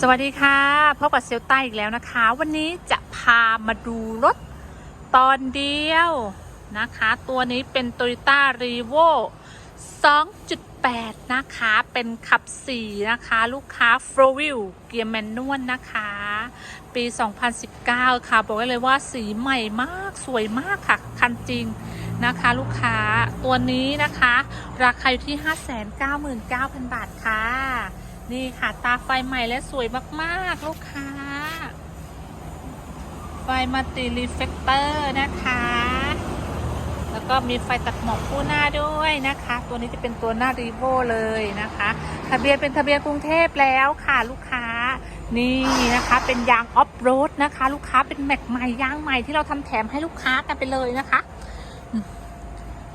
สวัสดีค่ะพบกับเซลต้อีกแล้วนะคะ วันนี้จะพามาดูรถตอนเดียวนะคะ ตัวนี้เป็น Toyota r e v o 2.8 นะคะ เป็นขับ 4 นะคะ ลูกค้า f r o w i l เกียร์แมนนวลนะคะ ปี 2019 ค่ะ บอกได้เลยว่าสีใหม่มากสวยมากค่ะ คันจริงนะคะลูกค้าตัวนี้นะคะ ราคาอยู่ที่ 599,000 บาทค่ะ นี่ค่ะตาไฟใหม่และสวยมากๆ ลูกค้า ไฟมัลติรีเฟกเตอร์นะคะ แล้วก็มีไฟตัดหมอกคู่หน้าด้วยนะคะ ตัวนี้จะเป็นตัวหน้ารีโวเลยนะคะ ทะเบียนเป็นทะเบียนกรุงเทพแล้วค่ะลูกค้า นี่นะคะเป็นยางออฟโรดนะคะ ลูกค้าเป็นแม็กใหม่ยางใหม่ที่เราทำแถมให้ลูกค้ากันไปเลยนะคะ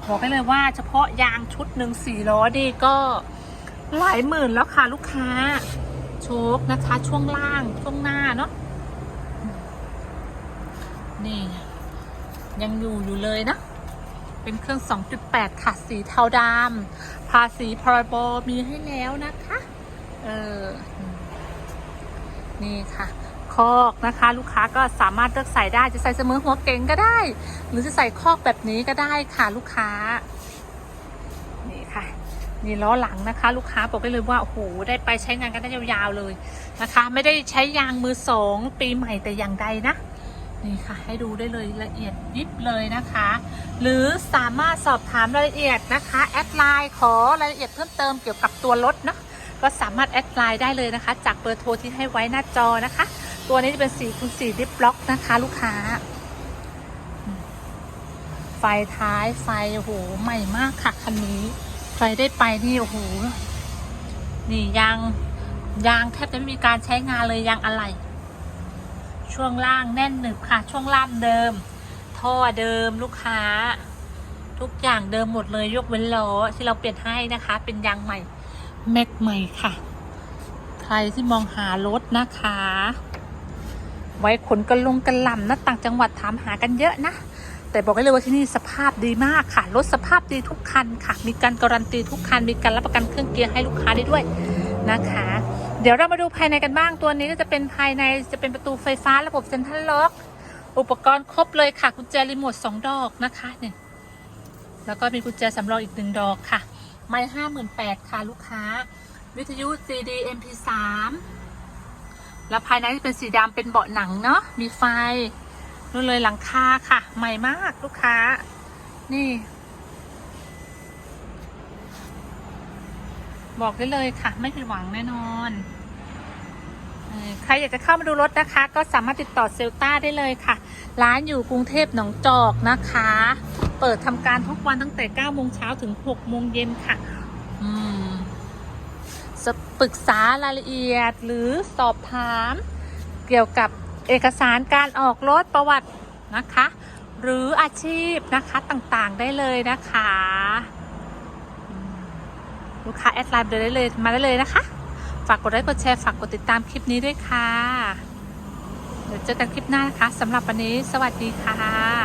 บอกได้เลยว่าเฉพาะยางชุดหนึ่งสี่ล้อดีก็ หลายหมื่นแล้วค่ะลูกค้า โชคนะคะ ช่วงล่างช่วงหน้าเนาะนี่ยังอยู่อยู่เลยนะ เป็นเครื่อง 2.8 ค่ะ สีเทาดำภาษีพรบมีให้แล้วนะคะ เออ นี่ค่ะ คอกนะคะ ลูกค้าก็สามารถเลือกใส่ได้จะใส่เสมอหัวเก๋งก็ได้ หรือจะใส่คอกแบบนี้ก็ได้ค่ะลูกค้า นี่ล้อหลังนะคะ ลูกค้าบอกได้เลยว่าโอ้โหได้ไปใช้งานกันได้ยาวๆเลยนะคะ ไม่ได้ใช้ยางมือสองปีใหม่แต่อย่างใดนะนี่ค่ะ ให้ดูได้เลยละเอียดยิบเลยนะคะ หรือสามารถสอบถามรายละเอียดนะคะ แอดไลน์ขอรายละเอียดเพิ่มเติมเกี่ยวกับตัวรถนะก็สามารถแอดไลน์ได้เลยนะคะ จากเบอร์โทรที่ให้ไว้หน้าจอนะคะ ตัวนี้จะเป็นสีคูณสีดิฟล็อกนะคะ ลูกค้า ไฟท้ายไฟโอ้โหใหม่มากค่ะคันนี้ ใครได้ไปนี่โอ้โหนี่ยางยางแทบจะไม่มีการใช้งานเลยยางอะไหล่ช่วงล่างแน่นหนึบค่ะ ช่วงล่างเดิม ท่อเดิมลูกค้า ทุกอย่างเดิมหมดเลยยกเว้นล้อที่เราเปลี่ยนให้นะคะ เป็นยางใหม่แม็กใหม่ค่ะ ใครที่มองหารถนะคะ ไว้ขนกันลงกันลำนะต่างจังหวัดถามหากันเยอะนะ แต่บอกได้เลยว่าที่นี่สภาพดีมากค่ะ รถสภาพดีทุกคันค่ะ มีการการันตีทุกคัน มีการรับประกันเครื่องเกียร์ให้ลูกค้าได้ด้วยนะคะ เดี๋ยวเรามาดูภายในกันบ้าง ตัวนี้ก็จะเป็นภายในจะเป็นประตูไฟฟ้าระบบเซ็นทรัลล็อก อุปกรณ์ครบเลยค่ะ กุญแจรีโมทสองดอกนะคะเนี่ยแล้วก็มีกุญแจสำรองอีกหนึ่งดอกค่ะ ไม่ห้าหมื่นแปดค่ะลูกค้า วิทยุ CD MP3 แล้วภายในจะเป็นสีดำเป็นเบาะหนังเนาะ มีไฟ นู่นเลยหลังคาค่ะ ใหม่มากลูกค้า นี่ บอกได้เลยค่ะ ไม่ผิดหวังแน่นอนใครอยากจะเข้ามาดูรถนะคะ ก็สามารถติดต่อเซลต้าได้เลยค่ะ ร้านอยู่กรุงเทพหนองจอกนะคะ เปิดทำการทุกวันตั้งแต่9โมงเช้าถึง6โมงเย็นค่ะอืมปรึกษารายละเอียดหรือสอบถามเกี่ยวกับ เอกสารการออกรถประวัตินะคะ หรืออาชีพนะคะต่างๆได้เลยนะคะ ลูกค้าแอดไลน์ได้เลยมาได้เลยนะคะ ฝากกดไลค์กดแชร์ฝากกดติดตามคลิปนี้ด้วยค่ะ เดี๋ยวเจอกันคลิปหน้านะคะสำหรับวันนี้สวัสดีค่ะ